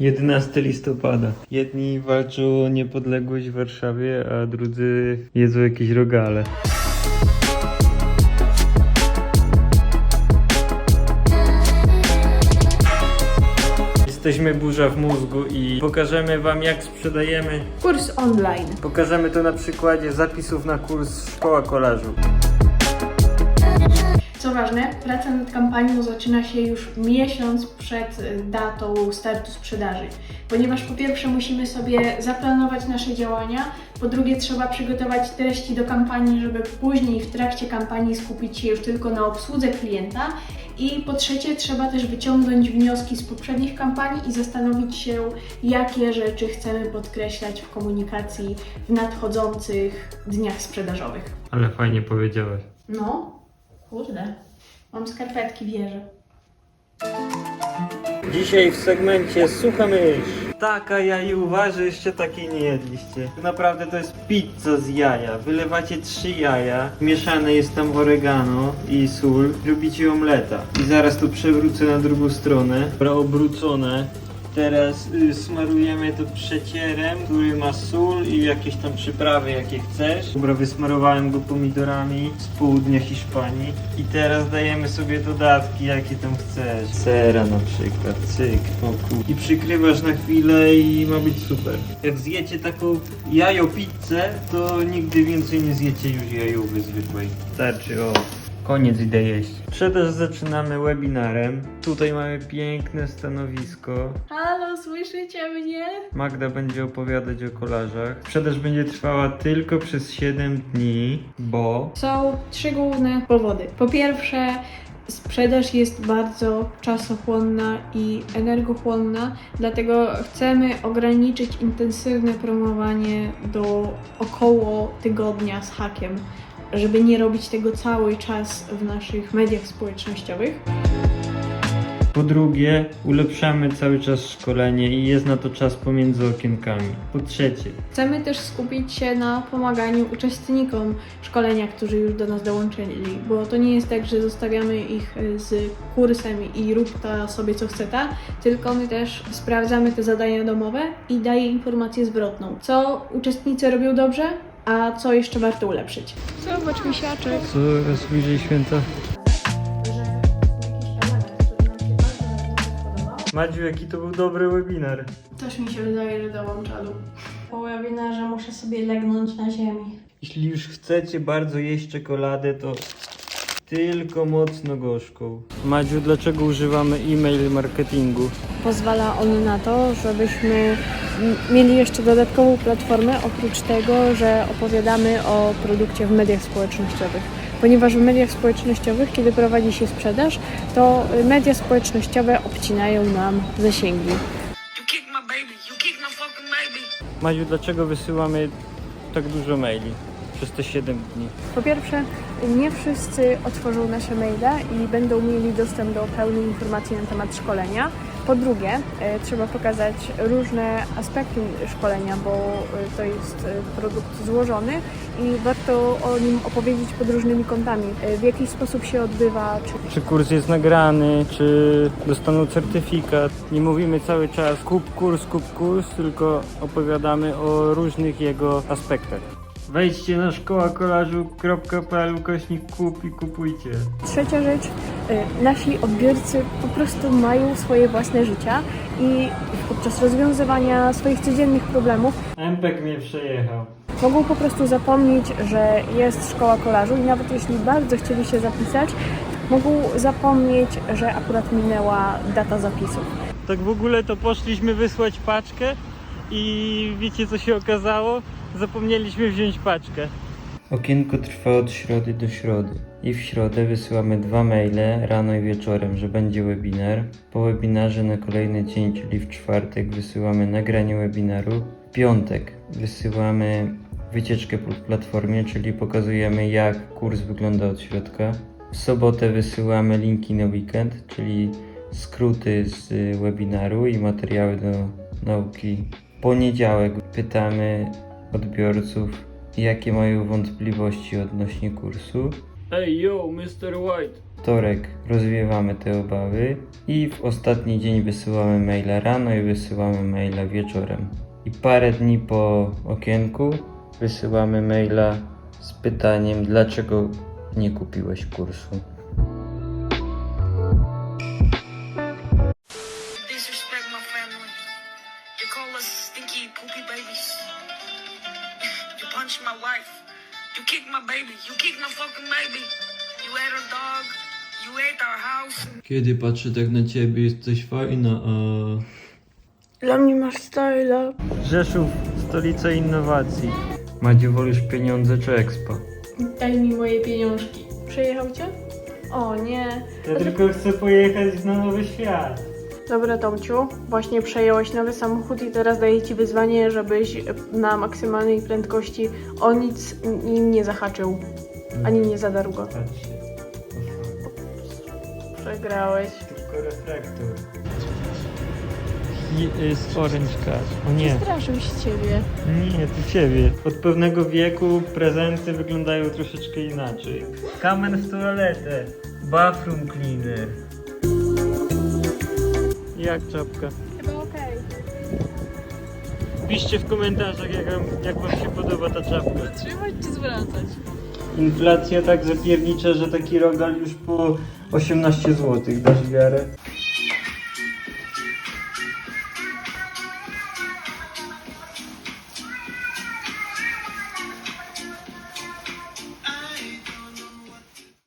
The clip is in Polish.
11 listopada. Jedni walczą o niepodległość w Warszawie, a drudzy jedzą jakieś rogale. Jesteśmy burza w mózgu i pokażemy wam jak sprzedajemy. Kurs online. Pokażemy to na przykładzie zapisów na kurs Szkoła Kolażu. Co ważne, praca nad kampanią zaczyna się już miesiąc przed y, datą startu sprzedaży, ponieważ po pierwsze musimy sobie zaplanować nasze działania, po drugie trzeba przygotować treści do kampanii, żeby później w trakcie kampanii skupić się już tylko na obsłudze klienta i po trzecie trzeba też wyciągnąć wnioski z poprzednich kampanii i zastanowić się, jakie rzeczy chcemy podkreślać w komunikacji w nadchodzących dniach sprzedażowych. Ale fajnie powiedziałeś. No, kurde. Mam skarpetki, wierzę. Dzisiaj w segmencie Sucha Mysz. Taka jajuwa, że jeszcze takiej nie jedliście. Tak Naprawdę to jest pizza z jaja. Wylewacie trzy jaja, mieszane jest tam oregano i sól. Lubicie omleta. I zaraz to przewrócę na drugą stronę. Dobra, obrócone. Teraz y, smarujemy to przecierem, który ma sól i jakieś tam przyprawy jakie chcesz. Dobra, wysmarowałem go pomidorami z południa Hiszpanii. I teraz dajemy sobie dodatki jakie tam chcesz. Sera na przykład, cyk, o kur... I przykrywasz na chwilę i ma być super. Jak zjecie taką jajo pizzę, to nigdy więcej nie zjecie już jajówy zwykłej. Starczy, o. Koniec idę jeść. Sprzedaż zaczynamy webinarem. Tutaj mamy piękne stanowisko. Halo, słyszycie mnie? Magda będzie opowiadać o kolarzach. Sprzedaż będzie trwała tylko przez 7 dni, bo Są trzy główne powody. Po pierwsze, sprzedaż jest bardzo czasochłonna i energochłonna, dlatego chcemy ograniczyć intensywne promowanie do około tygodnia z hakiem, żeby nie robić tego cały czas w naszych mediach społecznościowych. po drugie ulepszamy cały czas szkolenie i jest na to czas pomiędzy okienkami. Po trzecie, Chcemy też skupić się na pomaganiu uczestnikom szkolenia, którzy już do nas dołączyli, bo to nie jest tak, że zostawiamy ich y, z kursem i rób ta sobie co chce ta, tylko my też sprawdzamy te zadania domowe i daję informację zwrotną, co uczestnicy robią dobrze, a co jeszcze warto ulepszyć. Zobacz misiaczek. co raz bliżej święta? Madziu, jaki to był dobry webinar. Też mi się wydaje, że dałam czadu. Po webinarze muszę sobie legnąć na ziemi. Jeśli już chcecie bardzo jeść czekoladę, to tylko mocno gorzką. Madziu, dlaczego używamy e-mail marketingu? Pozwala on na to, żebyśmy mieli jeszcze dodatkową platformę, oprócz tego, że opowiadamy o produkcie w mediach społecznościowych. Ponieważ w mediach społecznościowych, kiedy prowadzi się sprzedaż, to media społecznościowe obcinają nam zasięgi. You kick my baby. You kick my fucking baby. Madziu, dlaczego wysyłamy tak dużo maili przez te 7 dni? Po pierwsze, nie wszyscy otworzą nasze maile i będą mieli dostęp do pełnej informacji na temat szkolenia. Po drugie, e, trzeba pokazać różne aspekty szkolenia, bo e, to jest e, produkt złożony i warto o nim opowiedzieć pod różnymi kątami. W jaki sposób się odbywa, czy Czy kurs jest nagrany, czy dostaną certyfikat. Nie mówimy cały czas kup kurs, kup kurs, tylko opowiadamy o różnych jego aspektach. Wejdźcie na szkołakolażu.pl ukośnik kup i kupujcie. Trzecia rzecz, y, nasi odbiorcy po prostu mają swoje własne życia i podczas rozwiązywania swoich codziennych problemów Empek mnie przejechał. mogą po prostu zapomnieć, że jest szkoła kolażu i nawet jeśli bardzo chcieli się zapisać, mogą zapomnieć, że akurat minęła data zapisów. Tak w ogóle to poszliśmy wysłać paczkę i wiecie co się okazało? Zapomnieliśmy wziąć paczkę. Okienko trwa od środy do środy. I w środę wysyłamy dwa maile rano i wieczorem, że będzie webinar. Po webinarze na kolejny dzień, czyli w czwartek, wysyłamy nagranie webinaru. W piątek wysyłamy wycieczkę po platformie, czyli pokazujemy jak kurs wygląda od środka. W sobotę wysyłamy linki na weekend, czyli skróty z webinaru i materiały do nauki. Poniedziałek pytamy odbiorców, jakie mają wątpliwości odnośnie kursu. Hey yo, Mr. White, wtorek rozwiewamy te obawy i w ostatni dzień wysyłamy maila rano i wysyłamy maila wieczorem. I parę dni po okienku wysyłamy maila z pytaniem, dlaczego nie kupiłeś kursu. My wife. You kick my baby. You kick my fucking baby. You ate our dog. You ate our house. Kiedy patrzę tak na ciebie, jesteś fajna, a... Dla mnie masz styla. Rzeszów, stolica innowacji. Madziu, wolisz pieniądze czy expo? Daj mi moje pieniążki. Przejechał cię? O nie. Ja tylko chcę pojechać na nowy świat. Dobra Tomciu, właśnie przejąłeś nowy samochód i teraz daję Ci wyzwanie, żebyś na maksymalnej prędkości o nic nim nie zahaczył, ani nie zadarł go. Patrzcie. Przegrałeś. Tylko reflektor. Jest orange car. O nie. Straszył się Ciebie. Nie, to ciebie. Od pewnego wieku prezenty wyglądają troszeczkę inaczej. Kamen w toaletę. Bathroom cleaner. Jak czapka? Chyba okej. Piszcie w komentarzach, jak, wam- jak wam się podoba ta czapka. Trzymać czy zwracać? Inflacja tak zapiernicza, że taki rogal już po 18 zł. Dasz wiarę?